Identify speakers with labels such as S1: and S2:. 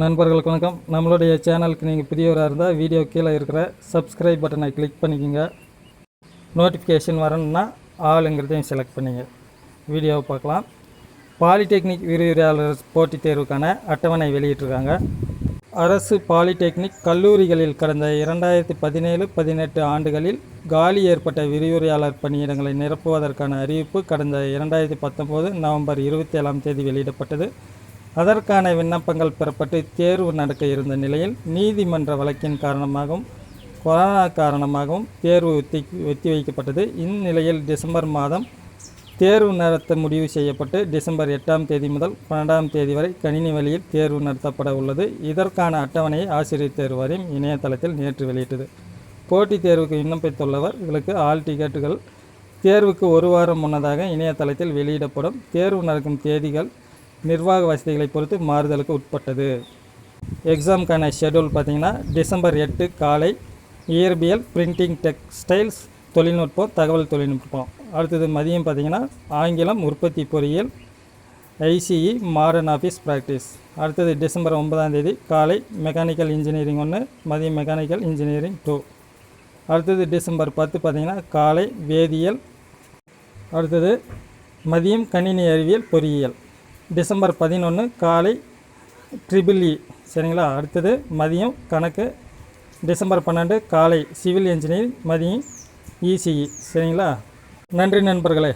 S1: நண்பர்களுக்கு வணக்கம். நம்மளுடைய சேனலுக்கு நீங்கள் புதியவராக இருந்தால் வீடியோ கீழே இருக்கிற சப்ஸ்கிரைப் பட்டனை கிளிக் பண்ணிக்கோங்க. நோட்டிஃபிகேஷன் வரணும்னா ஆளுங்கிறதையும் செலக்ட் பண்ணிங்க. வீடியோவை பார்க்கலாம். பாலிடெக்னிக் விரிவுரையாளர் போட்டித் தேர்வுக்கான அட்டவணை வெளியிட்டிருக்காங்க. அரசு பாலிடெக்னிக் கல்லூரிகளில் கடந்த இரண்டாயிரத்தி பதினேழு பதினெட்டு ஆண்டுகளில் காலி ஏற்பட்ட விரிவுரையாளர் பணியிடங்களை நிரப்புவதற்கான அறிவிப்பு கடந்த இரண்டாயிரத்தி பத்தொம்போது நவம்பர் இருபத்தி ஏழாம் தேதி வெளியிடப்பட்டது. அதற்கான விண்ணப்பங்கள் பெறப்பட்டு தேர்வு நடக்க இருந்த நிலையில் நீதிமன்ற வழக்கின் காரணமாகவும் கொரோனா காரணமாகவும் தேர்வு ஒத்தி ஒத்தி வைக்கப்பட்டது. இந்நிலையில் டிசம்பர் மாதம் தேர்வு நடத்த முடிவு செய்யப்பட்டு டிசம்பர் எட்டாம் தேதி முதல் பன்னெண்டாம் தேதி வரை கணினி வழியில் தேர்வு நடத்தப்பட உள்ளது. இதற்கான அட்டவணையை ஆசிரியர் தேர்வு வாரியம் இணையதளத்தில் நேற்று வெளியிட்டது. போட்டித் தேர்வுக்கு விண்ணப்பித்துள்ளவர்களுக்கு ஆல் டிக்கெட்டுகள் தேர்வுக்கு ஒரு வாரம் முன்னதாக இணையதளத்தில் வெளியிடப்படும். தேர்வு நடக்கும் தேதிகள் நிர்வாக வசதிகளை பொறுத்து மாறுதலுக்கு உட்பட்டது. எக்ஸாமுக்கான ஷெட்யூல் பார்த்தீங்கன்னா டிசம்பர் எட்டு காலை இயற்பியல் பிரிண்டிங் டெக்ஸ்டைல்ஸ் தொழில்நுட்பம் தகவல் தொழில்நுட்பம். அடுத்தது மதியம் பார்த்தீங்கன்னா ஆங்கிலம் உற்பத்தி பொறியியல் ஐசிஇ மாடர்ன் ஆஃபீஸ் ப்ராக்டிஸ் அடுத்தது டிசம்பர் ஒன்பதாம் தேதி காலை மெக்கானிக்கல் இன்ஜினியரிங் ஒன்று மதியம் மெக்கானிக்கல் இன்ஜினியரிங் டூ அடுத்தது டிசம்பர் பத்து பார்த்திங்கன்னா காலை வேதியியல். அடுத்தது மதியம் கணினி அறிவியல் பொறியியல். டிசம்பர் பதினொன்று காலை ட்ரிபிள் இ. சரிங்களா? அடுத்தது மதியம் கணக்கு. டிசம்பர் பன்னெண்டு காலை சிவில் இன்ஜினியரிங் மதியம் இசிஇ சரிங்களா? நன்றி நண்பர்களே.